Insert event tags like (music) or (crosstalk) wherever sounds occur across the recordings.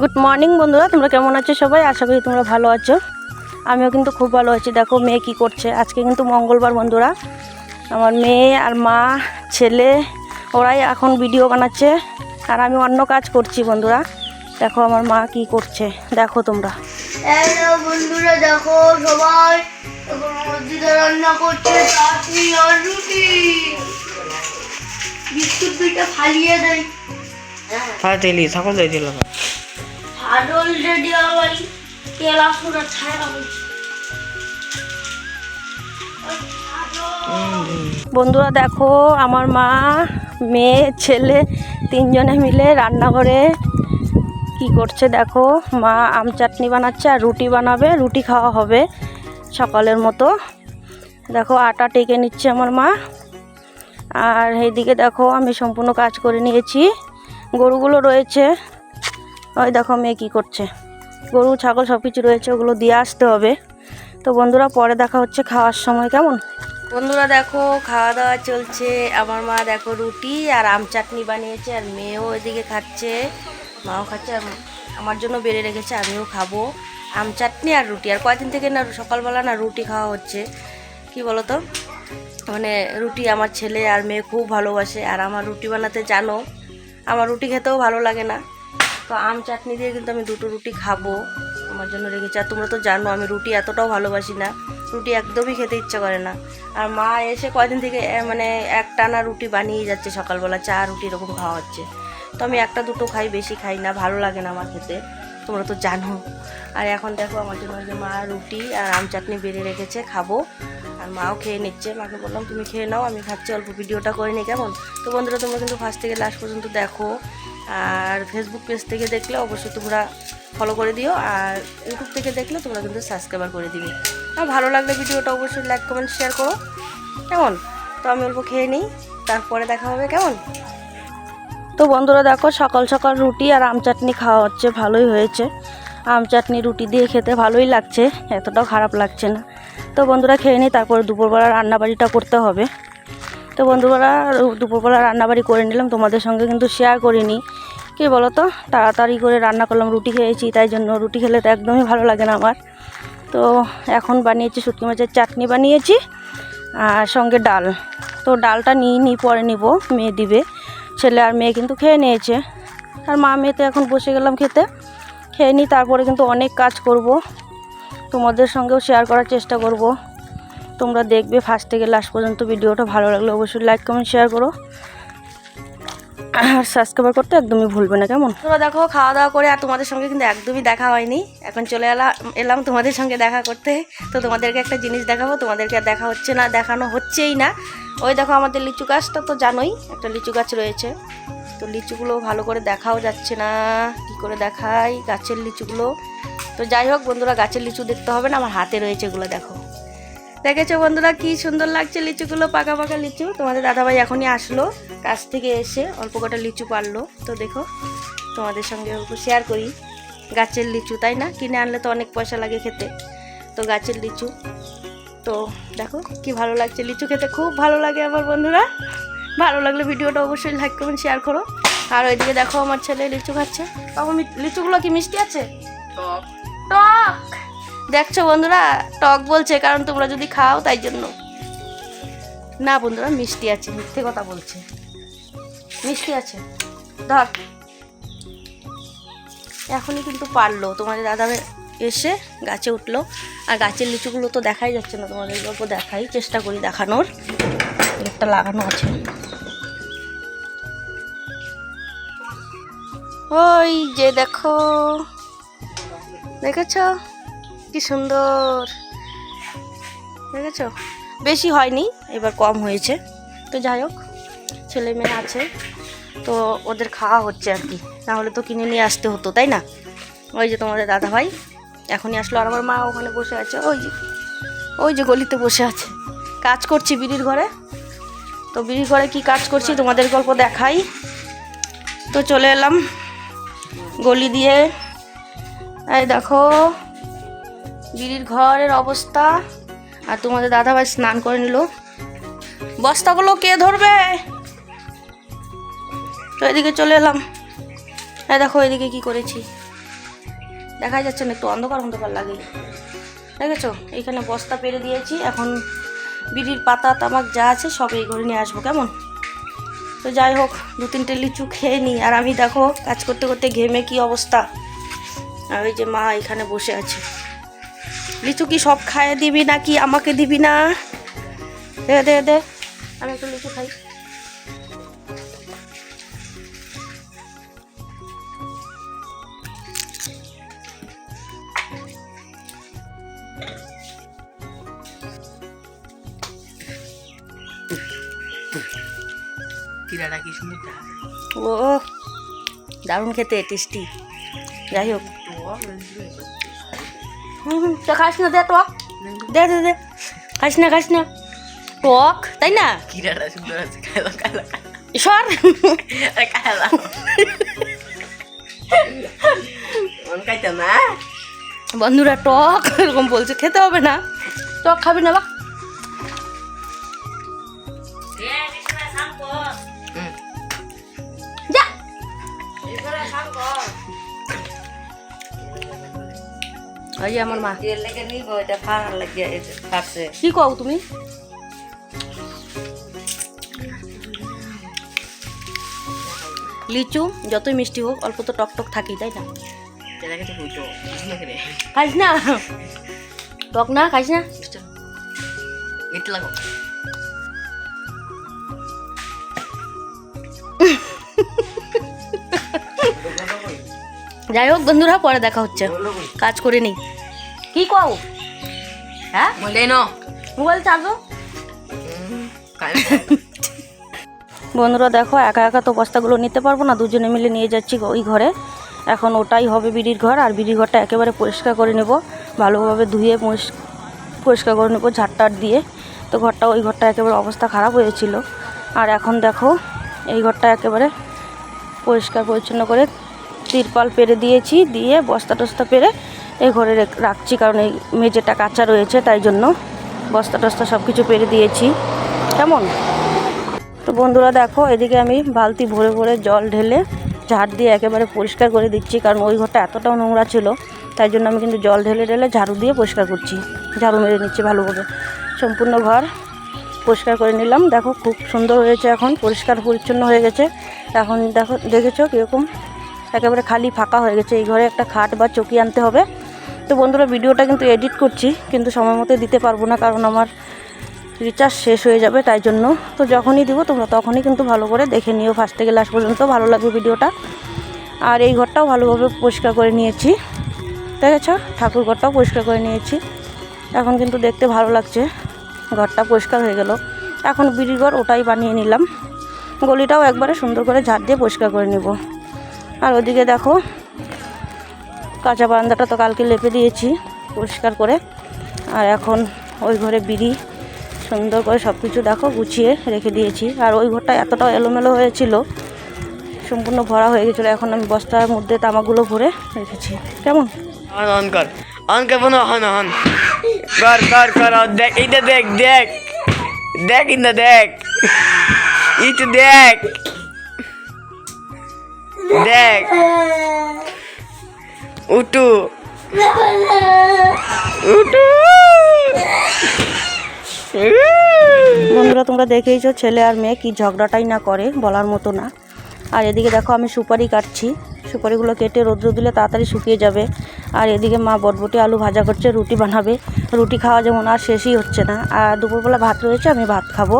Good morning বন্ধুরা। তোমরা কেমন আছো সবাই? আশা করি তোমরা ভালো আছো। আমিও কিন্তু খুব ভালো আছি। দেখো মেয়ে কি করছে? আজকে কিন্তু মঙ্গলবার বন্ধুরা। আমার মেয়ে আর মা ছেলে ওরাই এখন ভিডিও বানাচ্ছে। আর আমি অন্য কাজ করছি বন্ধুরা। দেখো আমার মা কি করছে? দেখো তোমরা। বন্ধুরা। দেখো সবাই রান্না করছে। আর রুটি। বিস্কুট দুইটা ফালিয়ে দেয়। তেলি সকল দিয়ে দিল বন্ধুরা দেখো, আমার মা, মেয়ে, ছেলে তিনজনে মিলে রান্নাঘরে কি করছে দেখো। মা আম চাটনি বানাচ্ছে আর রুটি বানাবে, রুটি খাওয়া হবে সকালের মতো। দেখো, আটা টেকে নিচ্ছে আমার মা। আর এইদিকে দেখো, আমি সম্পূর্ণ কাজ করে নিয়েছি। গরুগুলো রয়েছে। ওই দেখো মেয়ে কী করছে। গরু, ছাগল সব কিছু রয়েছে, ওগুলো দিয়ে আসতে হবে। তো বন্ধুরা, পরে দেখা হচ্ছে খাওয়ার সময়, কেমন? বন্ধুরা, দেখো, খাওয়া দাওয়া চলছে। আমার মা, দেখো, রুটি আর আম চাটনি বানিয়েছে, আর মেয়েও এদিকে খাচ্ছে, মাও খাচ্ছে, আর আমার জন্য বেড়ে রেখেছে, আমিও খাব। আম চাটনি আর রুটি, আর কয়দিন থেকে না, সকালবেলা না রুটি খাওয়া হচ্ছে। কি বলো তো মানে রুটি আমার ছেলে আর মেয়ে খুব ভালোবাসে, আর আমার রুটি বানাতে জানো, আমার রুটি খেতেও ভালো লাগে না। তো আম চাটনি দিয়ে কিন্তু আমি দুটো রুটি খাব আমার জন্য রেখেছি। আর তোমরা তো জানো, আমি রুটি এতটাও ভালোবাসি না। রুটি একদমই খেতে ইচ্ছে করে না। আর মা এসে কয়দিন থেকে মানে এক টানা রুটি বানিয়ে যাচ্ছে সকালবেলা, চা, রুটি এরকম খাওয়া হচ্ছে। তো আমি একটা দুটো খাই, বেশি খাই না, ভালো লাগে না আমার খেতে। তোমরা তো জানো। আর এখন দেখো, আমার জন্য মা রুটি আর আম চাটনি বেড়ে রেখেছে, খাব। আর মাও খেয়ে নিচ্ছে। মাকে বললাম, তুমি খেয়ে নাও, আমি ভাবছি অল্প ভিডিওটা করে নি কেমন? তো বন্ধুরা, তোমরা কিন্তু ফার্স্ট থেকে লাস্ট পর্যন্ত দেখো। আর ফেসবুক পেজ থেকে দেখলে অবশ্যই তোমরা ফলো করে দিও। আর ইউটিউব থেকে দেখলে তোমরা কিন্তু সাবস্ক্রাইবার করে দিবে। আর ভালো লাগলে ভিডিওটা অবশ্যই লাইক কমেন্ট শেয়ার করো। কেমন? তো আমি অল্প খেয়ে নিই, তারপরে দেখা হবে, কেমন? তো বন্ধুরা, দেখো সকাল সকাল রুটি আর আম চাটনি খাওয়া হচ্ছে, ভালোই হয়েছে। আম চাটনি রুটি দিয়ে খেতে ভালোই লাগছে, এতটাও খারাপ লাগছে না। তো বন্ধুরা খেয়ে নিই তারপর দুপুরবেলা রান্নাবাড়িটা করতে হবে। তো বন্ধুরা, দুপুরবেলা রান্নাবাড়ি করে নিলাম, তোমাদের সঙ্গে কিন্তু শেয়ার করিনি। কী বলো তো তাড়াতাড়ি করে রান্না করলাম, রুটি খেয়েছি, তাই জন্য রুটি খেলে তো একদমই ভালো লাগে না আমার। তো এখন বানিয়েছি শুটকি মাছের চাটনি বানিয়েছি, আর সঙ্গে ডাল। তো ডালটা নিয়ে নিই, পরে নিব, মেয়ে দিবে। ছেলে আর মেয়ে কিন্তু খেয়ে নিয়েছে। আর মা মেয়েতে এখন বসে গেলাম খেতে। খেয়ে নিই তারপরে কিন্তু অনেক কাজ করব। তোমাদের সঙ্গেও শেয়ার করার চেষ্টা করব। তোমরা দেখবে ফার্স্ট থেকে লাস্ট পর্যন্ত ভিডিওটা ভালো লাগলে অবশ্যই লাইক কমেন্ট শেয়ার করো। আর সাবস্ক্রাইব করতে একদমই ভুলবে না, কেমন? তোমরা দেখো, খাওয়া দাওয়া করে আর তোমাদের সঙ্গে কিন্তু একদমই দেখা হয়নি। এখন চলে এলাম এলাম তোমাদের সঙ্গে দেখা করতে। তো তোমাদেরকে একটা জিনিস দেখাবো, তোমাদেরকে দেখা হচ্ছে না, দেখানো হচ্ছেই না। ওই দেখো আমাদের লিচু গাছটা তো জানোই, একটা লিচু গাছ রয়েছে। তো লিচুগুলো ভালো করে দেখাও যাচ্ছে না। কি করে দেখাই গাছের লিচুগুলো? তো যাই হোক বন্ধুরা, গাছের লিচু দেখতে হবে না, আমার হাতে রয়েছে এগুলো, দেখো। দেখেছ বন্ধুরা, কি সুন্দর লাগছে লিচুগুলো, পাকা পাকা লিচু। তোমাদের দাদাভাই এখনই আসলো কাছ থেকে এসে অল্প কটা লিচু পারল। তো দেখো, তোমাদের সঙ্গে অল্প শেয়ার করি। গাছের লিচু, তাই না? কিনে আনলে তো অনেক পয়সা লাগে খেতে। তো গাছের লিচু, তো দেখো কি ভালো লাগছে। লিচু খেতে খুব ভালো লাগে আমার বন্ধুরা। ভালো লাগলে ভিডিওটা অবশ্যই লাইক করবেন শেয়ার করো। আর ওইদিকে দেখো আমার ছেলে লিচু খাচ্ছে। বাবু লিচুগুলো কি মিষ্টি আছে? টক। দেখছ বন্ধুরা, টক বলছে, কারণ তোমরা যদি খাও তাই জন্য। না বন্ধুরা, মিষ্টি আছে, মিথ্যে কথা বলছে। মিষ্টি আছে। ধর। এখনই কিন্তু পারল। তোমাদের দাদা এসে গাছে উঠল। আর গাছের লিচুগুলো তো দেখাই যাচ্ছে না, তোমাদের গল্প দেখাই, চেষ্টা করি দেখানোর। একটা লাগানো আছে। ওই যে দেখো দেখেছ? কি সুন্দর। দেখেছ? বেশি হয়নি, এবার কম হয়েছে। তো যাই হোক, ছেলে মেয়ে আছে, তো ওদের খাওয়া হচ্ছে আর কি। নাহলে তো কিনে নিয়ে আসতে হতো, তাই না? ওই যে তোমাদের দাদা ভাই এখনই আসলো আর আমার মা ওখানে বসে আছে। ওই যে ওই যে গলিতে বসে আছে। কাজ করছি বিড়ির ঘরে। তো বিড়ির ঘরে কি কাজ করছি তোমাদের গল্প দেখাই। তো চলে এলাম গলি দিয়ে। এই দেখো, বিড়ির ঘরের অবস্থা। আর তোমাদের দাদাভাই স্নান করে নিল। বস্তাগুলো কে ধরবে? তো এদিকে চলে এলাম। এই দেখো, এদিকে কি করেছি। দেখা যাচ্ছে না, একটু অন্ধকার অন্ধকার লাগে। দেখেছ? এইখানে বস্তা পেরে দিয়েছি। এখন বিড়ির পাতা, তামাক যা আছে সব এই ঘরে নিয়ে আসব, কেমন? তো যাই হোক দু তিনটে লিচু খেয়ে নিই। আর আমি দেখো, কাজ করতে করতে ঘেমে কি অবস্থা। আর ওই যে মা এখানে বসে আছে। লিচু কি সব খাইয়ে দিবি নাকি আমাকে দিবি না? দে দে দে। আমি একটু লিচু খাই। কি ও দারুণ খেতে টেস্টি যাই হোক। হুম তো খাস না দে টক দে দে দে। খাস না খাস না। টক তাই না? কিরাটা সুন্দর আছে খাইলা খাইলা সর। আরে খাইলা না? বন্ধুরা টক এরকম বলছে খেতে হবে না। টক খাবি না বা। যা। ওই যে আমার মা। তেল লেগে নিব এটা ফাড়ার লাগিয়ে ফাটছে কি কও তুমি? লিচু যতই মিষ্টি হোক অল্প তো টক টক থাকি তাই না? খাইস না? টক না খাইস না? এটা লাগো। যাই হোক বন্ধুরা পরে দেখা হচ্ছে। কাজ করে নেই। কি কও? হ্যাঁ? মলে নো মোবাইল চার্জো (laughs) বন্ধুরা দেখো একা একা তো বস্তাগুলো নিতে পারব না দুজনে মিলে নিয়ে যাচ্ছি ওই ঘরে। এখন ওটাই হবে বিড়ির ঘর আর বিড়ির ঘরটা একেবারে পরিষ্কার করে নেব ভালোভাবে ধুয়ে পরিষ্কার করে নেব ঝাড়টার দিয়ে। তো ঘরটা ওই ঘরটা একেবারে অবস্থা খারাপ হয়েছিল। আর এখন দেখো এই ঘরটা একেবারে পরিষ্কার পরিচ্ছন্ন করে তিরপাল পেরে দিয়েছি, দিয়ে বস্তা টস্তা পেরে এই ঘরে রেখ- রাখছি, কারণ এই মেঝেটা কাঁচা রয়েছে, তাই জন্য বস্তা টস্তা সব কিছু পেরে দিয়েছি। কেমন? তো বন্ধুরা দেখো, এদিকে আমি বালতি ভরে ভরে জল ঢেলে ঝাড় দিয়ে একেবারে পরিষ্কার করে দিচ্ছি, কারণ ওই ঘরটা এতটাও নোংরা ছিল, তাই জন্য আমি কিন্তু জল ঢেলে ঢেলে ঝাড়ু দিয়ে পরিষ্কার করছি। ঝাড়ু মেরে নিচ্ছি ভালোভাবে। সম্পূর্ণ ঘর পরিষ্কার করে নিলাম। দেখো, খুব সুন্দর হয়েছে এখন, পরিষ্কার পরিচ্ছন্ন হয়ে গেছে। এখন দেখো, দেখেছ কীরকম? একেবারে খালি ফাঁকা হয়ে গেছে। এই ঘরে একটা খাট বা চকি আনতে হবে। তো বন্ধুরা, ভিডিওটা কিন্তু এডিট করছি, কিন্তু সময় মতো দিতে পারব না, কারণ আমার রিচার্জ শেষ হয়ে যাবে, তাই জন্য। তো যখনই দিব, তোমরা তখনই কিন্তু ভালো করে দেখে নিও ফার্স্ট থেকে লাস্ট পর্যন্ত ভালো লাগবে ভিডিওটা। আর এই ঘরটাও ভালোভাবে পরিষ্কার করে নিয়েছি। দেখেছ ঠাকুর ঘরটাও পরিষ্কার করে নিয়েছি। এখন কিন্তু দেখতে ভালো লাগছে, ঘরটা পরিষ্কার হয়ে গেল। এখন বিড়ির ঘর ওটাই বানিয়ে নিলাম। গলিটাও একবারে সুন্দর করে ঝাড় দিয়ে পরিষ্কার করে নেব। আর ওদিকে দেখো, কাঁচা বারান্দাটা তো কালকে লেপে দিয়েছি পরিষ্কার করে। আর এখন ওই ঘরে বিড়ি, সুন্দর করে সব কিছু দেখো গুছিয়ে রেখে দিয়েছি। আর ওই ঘরটা এতটাও এলোমেলো হয়েছিল, সম্পূর্ণ ভরা হয়ে গেছিল। এখন আমি বস্তার মধ্যে তামাকগুলো ভরে রেখেছি। কেমন? অন অন অন দেখ দেখ দেখ। দেখ দেখ। দেখ। উটু উটু বন্ধুরা, তোমরা দেখেইছো ছেলে আর মেয়ে কি ঝগড়াটাই না করে, বলার মতো না। আর এদিকে দেখো, আমি সুপারি কাটছি। সুপারিগুলো কেটে রোদ্র দিলে তাড়াতাড়ি শুকিয়ে যাবে। আর এদিকে মা বটবটি আলু ভাজা করছে, রুটি বানাবে। রুটি খাওয়া যেমন আর শেষই হচ্ছে না। আর দুপুরবেলা ভাত রয়েছে, আমি ভাত খাব।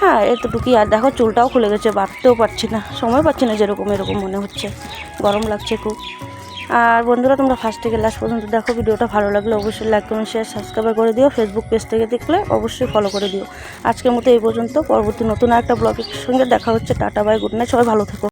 হ্যাঁ এতটুকুই। আর দেখো, চুলটাও খুলে গেছে বাঁধতেও পারছি না। সময় পাচ্ছি না যেরকম, এরকম মনে হচ্ছে। গরম লাগছে খুব। আর বন্ধুরা, তোমরা ফার্স্ট থেকে লাস্ট পর্যন্ত দেখো, ভিডিওটা ভালো লাগলে অবশ্যই লাইক কমেন্ট শেয়ার সাবস্ক্রাইব করে দিও। ফেসবুক পেজ থেকে দেখলে অবশ্যই ফলো করে দিও। আজকের মতো এই পর্যন্ত। পরবর্তী নতুন একটা ব্লগের সঙ্গে দেখা হচ্ছে। টাটা বাই গুড নাইট সবাই ভালো থেকো।